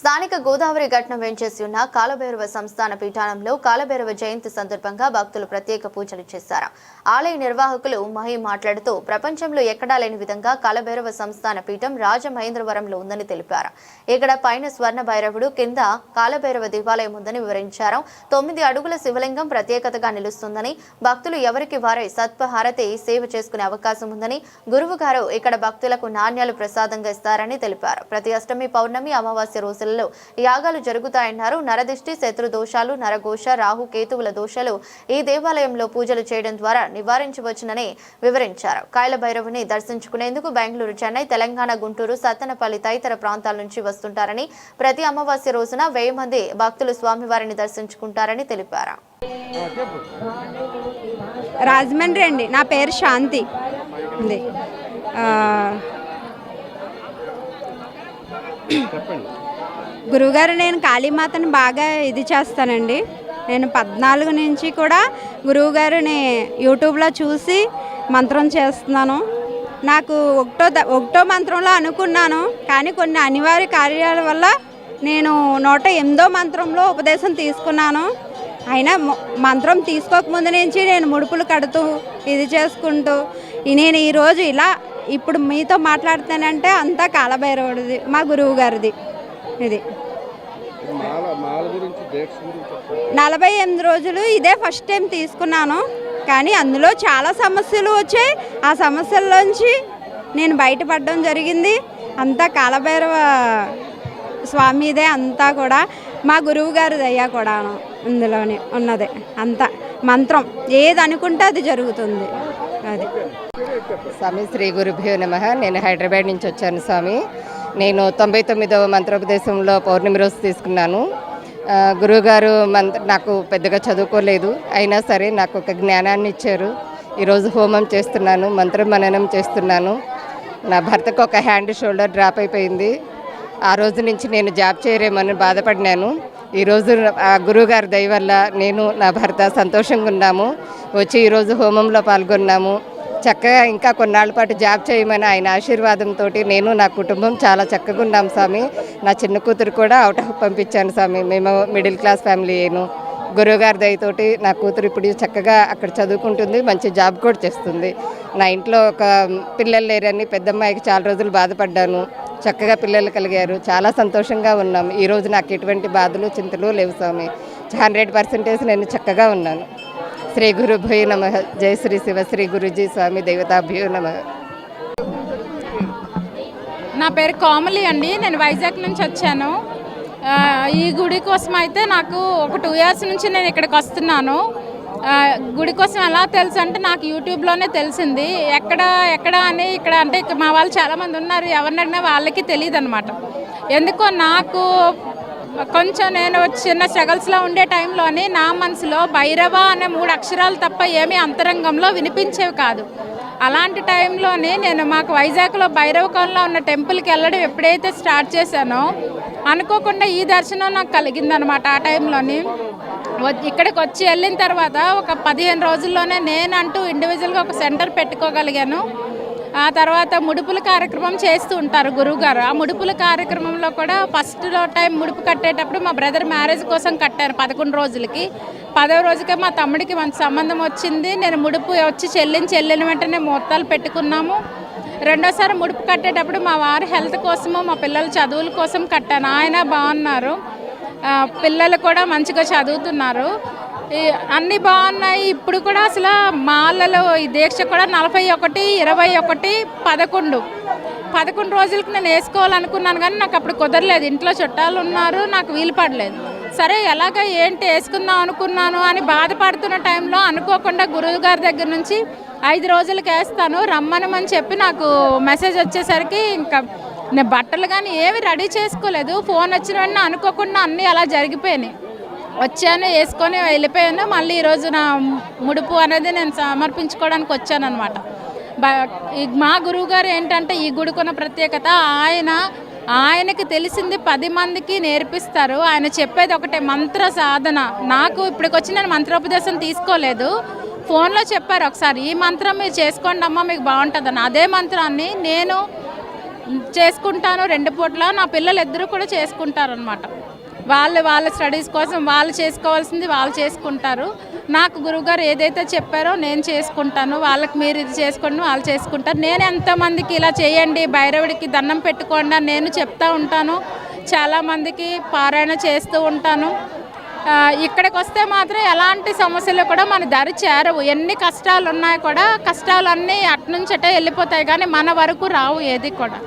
స్థానిక గోదావరి ఘటన వెంచేసి ఉన్న కాలభైరవ సంస్థాన పీఠానంలో కాలభైరవ జయంతి సందర్భంగా భక్తులు ప్రత్యేక పూజలు చేశారు. ఆలయ నిర్వాహకులు మహి మాట్లాడుతూ ప్రపంచంలో ఎక్కడా లేని విధంగా కాలభైరవ సంస్థాన పీఠం రాజమహేంద్రవరంలో ఉందని తెలిపారు. ఇక్కడ పైన స్వర్ణ భైరవుడు కింద కాలభైరవ దేవాలయం ఉందని వివరించారు. తొమ్మిది అడుగుల శివలింగం ప్రత్యేకతగా నిలుస్తుందని భక్తులు ఎవరికి వారే సత్వహారతి సేవ చేసుకునే అవకాశం ఉందని గురువు గారు ఇక్కడ భక్తులకు నాణ్యాలు ప్రసాదంగా ఇస్తారని తెలిపారు. ప్రతి అష్టమి పౌర్ణమి అమావాస్య రోజులలో యాగాలు జరుగుతాయన్నారు. నరదిష్టి శత్రు దోషాలు నరఘోష రాహు కేతువుల దోషాలు ఈ దేవాలయంలో పూజలు చేయడం ద్వారా నివారించవచ్చునని వివరించారు. కాయల భైరవుని దర్శించుకునేందుకు బెంగళూరు చెన్నై తెలంగాణ గుంటూరు సత్తెనపల్లి తదితర ప్రాంతాల నుంచి వస్తుంటారని ప్రతి అమావాస్య రోజున వెయ్యి మంది భక్తులు స్వామివారిని దర్శించుకుంటారని తెలిపారు. రాజమండ్రి అండి. నా పేరు శాంతి. ఆ, గురువుగారు నేను కాళీమాతను బాగా ఇది చేస్తానండి. నేను పద్నాలుగు నుంచి కూడా గురువుగారిని యూట్యూబ్లో చూసి మంత్రం చేస్తున్నాను. నాకు ఒకటో ద- ఒకటో మంత్రంలో అనుకున్నాను కానీ కొన్ని అనివార్య కార్యాల వల్ల నేను నూట ఎనిమిదో మంత్రంలో ఉపదేశం తీసుకున్నాను. అయినా మంత్రం తీసుకోకముందు నుంచి నేను ముడుపులు కడుతూ ఇది చేసుకుంటూ నేను ఈరోజు ఇలా ఇప్పుడు మీతో మాట్లాడుతానంటే అంతా కాలభైరవుడిది మా గురువు గారిది ఇది. నలభై ఎనిమిది రోజులు ఇదే ఫస్ట్ టైం తీసుకున్నాను. కానీ అందులో చాలా సమస్యలు వచ్చాయి. ఆ సమస్యల్లోంచి నేను బయటపడడం జరిగింది. అంతా కాలభైరవ స్వామిదే అంతా కూడా. మా గురువు గారి దయ్యా కూడా ఇందులోనే ఉన్నదే. అంతా మంత్రం. ఏది అనుకుంటే అది జరుగుతుంది. అది. స్వామి శ్రీ గురుభ్యో నమ. నేను హైదరాబాద్ నుంచి వచ్చాను స్వామి. నేను తొంభై తొమ్మిదవ మంత్రోపదేశంలో పౌర్ణమి రోజు తీసుకున్నాను. గురువుగారు మంత్ర నాకు పెద్దగా చదువుకోలేదు. అయినా సరే నాకు ఒక జ్ఞానాన్ని ఇచ్చారు. ఈరోజు హోమం చేస్తున్నాను మంత్రం మననం చేస్తున్నాను. నా భర్తకు ఒక హ్యాండ్ షోల్డర్ డ్రాప్ అయిపోయింది. ఆ రోజు నుంచి నేను జాబ్ చేయరేమని బాధపడినాను. ఈరోజు ఆ గురువుగారి దయ వల్ల నేను నా భర్త సంతోషంగా ఉన్నాము. వచ్చి ఈరోజు హోమంలో పాల్గొన్నాము. చక్కగా ఇంకా కొన్నాళ్ళ పాటు జాబ్ చేయమని ఆయన ఆశీర్వాదంతో నేను నా కుటుంబం చాలా చక్కగా ఉన్నాం స్వామి. నా చిన్న కూతురు కూడా అవుట్ ఆఫ్ పంపించాను స్వామి. మేము మిడిల్ క్లాస్ ఫ్యామిలీ ఏను గురువుగారి దయతోటి నా కూతురు ఇప్పుడు చక్కగా అక్కడ చదువుకుంటుంది మంచి జాబ్ కూడా చేస్తుంది. నా ఇంట్లో ఒక పిల్లలు లేరని పెద్దమ్మాయికి చాలా రోజులు బాధపడ్డాను. చక్కగా పిల్లలు కలిగారు. చాలా సంతోషంగా ఉన్నాం. ఈరోజు నాకు ఎటువంటి బాధలు చింతలు లేవు స్వామి. హండ్రెడ్ పర్సెంటేజ్ నేను చక్కగా ఉన్నాను. శ్రీ గురుభ్యో నమ. జయ శ్రీ శివ శ్రీ గురుజీ స్వామి దేవతాభ్యో నమ. నా పేరు కోమలి అండి. నేను వైజాగ్ నుంచి వచ్చాను. ఈ గుడి కోసం అయితే నాకు ఒక టూ ఇయర్స్ నుంచి నేను ఇక్కడికి వస్తున్నాను. గుడి కోసం ఎలా తెలుసు అంటే నాకు యూట్యూబ్లోనే తెలిసింది. ఎక్కడ ఎక్కడ అని ఇక్కడ అంటే మా వాళ్ళు చాలామంది ఉన్నారు. ఎవరినైనా వాళ్ళకి తెలియదు అనమాట ఎందుకో నాకు కొంచెం నేను చిన్న స్ట్రగల్స్లో ఉండే టైంలోని నా మనసులో భైరవ అనే మూడు అక్షరాలు తప్ప ఏమీ అంతరంగంలో వినిపించేవి కాదు. అలాంటి టైంలోనే నేను మాకు వైజాగ్లో భైరవకంలో ఉన్న టెంపుల్కి వెళ్ళడం ఎప్పుడైతే స్టార్ట్ చేశానో అనుకోకుండా ఈ దర్శనం నాకు కలిగిందనమాట ఆ టైంలోని వ- ఇక్కడికి వచ్చి వెళ్ళిన తర్వాత ఒక పదిహేను రోజుల్లోనే నేనంటూ ఇండివిజువల్గా ఒక సెంటర్ పెట్టుకోగలిగాను. ఆ తర్వాత ముడుపుల కార్యక్రమం చేస్తూ ఉంటారు గురువుగారు. ఆ ముడుపుల కార్యక్రమంలో కూడా ఫస్ట్లో టైం ముడుపు కట్టేటప్పుడు మా బ్రదర్ మ్యారేజ్ కోసం కట్టారు పదకొండు రోజులకి. పదవ రోజుకే మా తమ్ముడికి మంచి సంబంధం వచ్చింది. నేను ముడుపు వచ్చి చెల్లించి వెళ్ళిన వెంటనే ముహూర్తాలు పెట్టుకున్నాము. రెండోసారి ముడుపు కట్టేటప్పుడు మా వారి హెల్త్ కోసము మా పిల్లల చదువుల కోసం కట్టాను. ఆయన బాగున్నారు. పిల్లలు కూడా మంచిగా చదువుతున్నారు. అన్నీ బాగున్నాయి. ఇప్పుడు కూడా అసలు మాలలో ఈ దీక్ష కూడా నలభై ఒకటి ఇరవై ఒకటి పదకొండు. పదకొండు రోజులకి నేను వేసుకోవాలనుకున్నాను కానీ నాకు అప్పుడు కుదరలేదు. ఇంట్లో చుట్టాలు ఉన్నారు నాకు వీలు పడలేదు. సరే ఎలాగ ఏంటి వేసుకుందాం అనుకున్నాను అని బాధపడుతున్న టైంలో అనుకోకుండా గురువు గారి దగ్గర నుంచి ఐదు రోజులకి వేస్తాను రమ్మనమని చెప్పి నాకు మెసేజ్ వచ్చేసరికి ఇంకా నేను బట్టలు కానీ ఏవి రెడీ చేసుకోలేదు. ఫోన్ వచ్చిన వెంటనే అనుకోకుండా అన్నీ అలా జరిగిపోయినాయి. వచ్చాను వేసుకొని వెళ్ళిపోయాను. మళ్ళీ ఈరోజు నా ముడుపు అనేది నేను సమర్పించుకోవడానికి వచ్చాను అనమాట మా గురువు గారు ఏంటంటే ఈ గుడికున్న ప్రత్యేకత ఆయన ఆయనకి తెలిసింది పది మందికి నేర్పిస్తారు. ఆయన చెప్పేది ఒకటే మంత్ర సాధన. నాకు ఇప్పటికొచ్చి నేను మంత్రోపదేశం తీసుకోలేదు. ఫోన్లో చెప్పారు ఒకసారి ఈ మంత్రం మీరు చేసుకోండి అమ్మ మీకు బాగుంటుందని అదే మంత్రాన్ని నేను చేసుకుంటాను రెండు పూట్ల నా పిల్లలు ఇద్దరు కూడా చేసుకుంటారు అనమాట వాళ్ళు వాళ్ళ స్టడీస్ కోసం వాళ్ళు చేసుకోవాల్సింది వాళ్ళు చేసుకుంటారు. నాకు గురువుగారు ఏదైతే చెప్పారో నేను చేసుకుంటాను. వాళ్ళకి మీరు ఇది చేసుకోండి వాళ్ళు చేసుకుంటారు. నేను ఎంతమందికి ఇలా చేయండి భైరవుడికి దండం పెట్టుకోండి నేను చెప్తా ఉంటాను. చాలామందికి పారాయణ చేస్తూ ఉంటాను. ఇక్కడికి వస్తే మాత్రం ఎలాంటి సమస్యలు కూడా మన దరి చేరవు. ఎన్ని కష్టాలు ఉన్నాయి కూడా కష్టాలన్నీ అట్నుంచటే వెళ్ళిపోతాయి కానీ మన వరకు రావు ఏది కూడా.